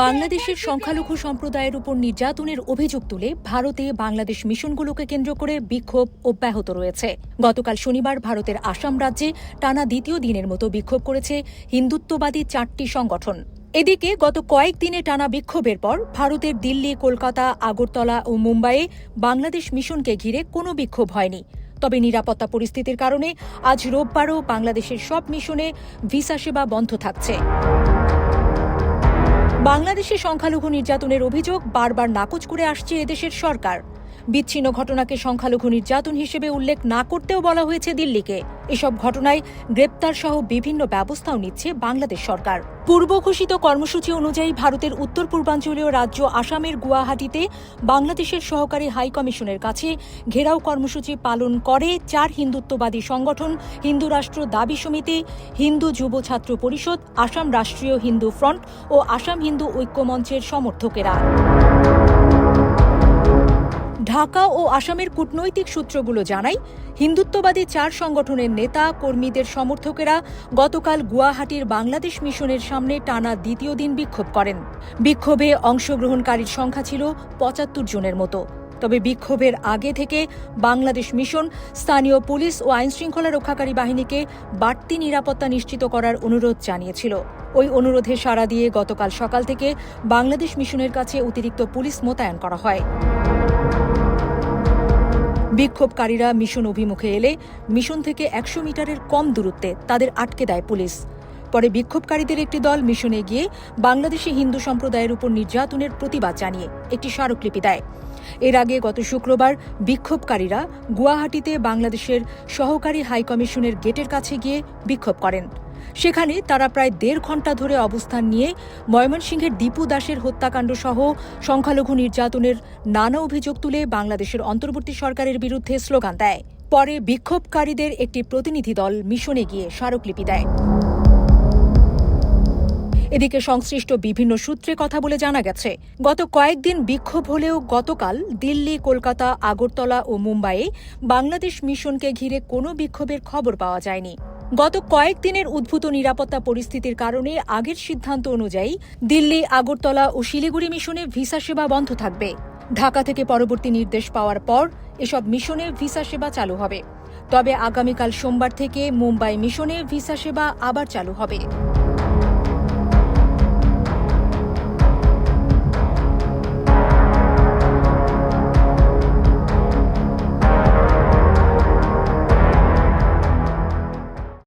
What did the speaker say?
বাংলাদেশের সংখ্যালঘু সম্প্রদায়ের উপর নির্যাতনের অভিযোগ তুলে ভারতে বাংলাদেশ মিশনগুলোকে কেন্দ্র করে বিক্ষোভ অব্যাহত রয়েছে। গতকাল শনিবার ভারতের আসাম রাজ্যে টানা দ্বিতীয় দিনের মতো বিক্ষোভ করেছে হিন্দুত্ববাদী চারটি সংগঠন। এদিকে গত কয়েকদিনে টানা বিক্ষোভের পর ভারতের দিল্লি, কলকাতা, আগরতলা ও মুম্বাইয়ে বাংলাদেশ মিশনকে ঘিরে কোনো বিক্ষোভ হয়নি। তবে নিরাপত্তা পরিস্থিতির কারণে আজ রোববারও বাংলাদেশের সব মিশনে ভিসা সেবা বন্ধ থাকছে। বাংলাদেশে সংখ্যালঘু নির্যাতনের অভিযোগ বারবার নাকচ করে আসছে এদেশের সরকার। বিচ্ছিন্ন ঘটনাকে সংখ্যালঘু নির্যাতন হিসেবে উল্লেখ না করতেও বলা হয়েছে দিল্লিকে। এসব ঘটনায় গ্রেপ্তার সহ বিভিন্ন ব্যবস্থাও নিচ্ছে বাংলাদেশ সরকার। পূর্ব ঘোষিত কর্মসূচি অনুযায়ী ভারতের উত্তর পূর্বাঞ্চলীয় রাজ্য আসামের গুয়াহাটিতে বাংলাদেশের সহকারী হাই কমিশনের কাছে ঘেরাও কর্মসূচি পালন করে চার হিন্দুত্ববাদী সংগঠন, হিন্দু রাষ্ট্র দাবি সমিতি, হিন্দু যুব ছাত্র পরিষদ, আসাম রাষ্ট্রীয় হিন্দু ফ্রন্ট ও আসাম হিন্দু ঐক্যমঞ্চের সমর্থকেরা। ঢাকা ও আসামের কূটনৈতিক সূত্রগুলো জানায়, হিন্দুত্ববাদী চার সংগঠনের নেতা, কর্মীদের সমর্থকেরা গতকাল গুয়াহাটির বাংলাদেশ মিশনের সামনে টানা দ্বিতীয় দিন বিক্ষোভ করেন। বিক্ষোভে অংশগ্রহণকারীর সংখ্যা ছিল পঁচাত্তর জনের মতো। তবে বিক্ষোভের আগে থেকে বাংলাদেশ মিশন স্থানীয় পুলিশ ও আইনশৃঙ্খলা রক্ষাকারী বাহিনীকে বাড়তি নিরাপত্তা নিশ্চিত করার অনুরোধ জানিয়েছিল। ওই অনুরোধে সাড়া দিয়ে গতকাল সকাল থেকে বাংলাদেশ মিশনের কাছে অতিরিক্ত পুলিশ মোতায়েন করা হয়। বিক্ষোভকারীরা মিশন অভিমুখে এলে মিশন থেকে একশো মিটারের কম দূরত্বে তাদের আটকে দেয় পুলিশ। পরে বিক্ষোভকারীদের একটি দল মিশনে গিয়ে বাংলাদেশি হিন্দু সম্প্রদায়ের উপর নির্যাতনের প্রতিবাদ জানিয়ে একটি স্মারকলিপি দেয়। এর আগে গত শুক্রবার বিক্ষোভকারীরা গুয়াহাটিতে বাংলাদেশের সহকারী হাইকমিশনের গেটের কাছে গিয়ে বিক্ষোভ করেন। সেখানে তারা প্রায় দেড় ঘণ্টা ধরে অবস্থান নিয়ে ময়মনসিংহের দীপু দাসের হত্যাকাণ্ড সহ সংখ্যালঘু নির্যাতনের নানা অভিযোগ তুলে বাংলাদেশের অন্তর্বর্তী সরকারের বিরুদ্ধে স্লোগান দেয়। পরে বিক্ষোভকারীদের একটি প্রতিনিধি দল মিশনে গিয়ে স্মারকলিপি দেয়। এদিকে সংশ্লিষ্ট বিভিন্ন সূত্রে কথা বলে জানা গেছে, গত কয়েকদিন বিক্ষোভ হলেও গতকাল দিল্লি, কলকাতা, আগরতলা ও মুম্বাইয়ে বাংলাদেশ মিশনকে ঘিরে কোনো বিক্ষোভের খবর পাওয়া যায়নি। গত কয়েকদিনের উদ্ভূত নিরাপত্তা পরিস্থিতির কারণে আগের সিদ্ধান্ত অনুযায়ী দিল্লি, আগরতলা ও শিলিগুড়ি মিশনে ভিসা সেবা বন্ধ থাকবে। ঢাকা থেকে পরবর্তী নির্দেশ পাওয়ার পর এসব মিশনে ভিসা সেবা চালু হবে। তবে আগামীকাল সোমবার থেকে মুম্বাই মিশনে ভিসা সেবা আবার চালু হবে।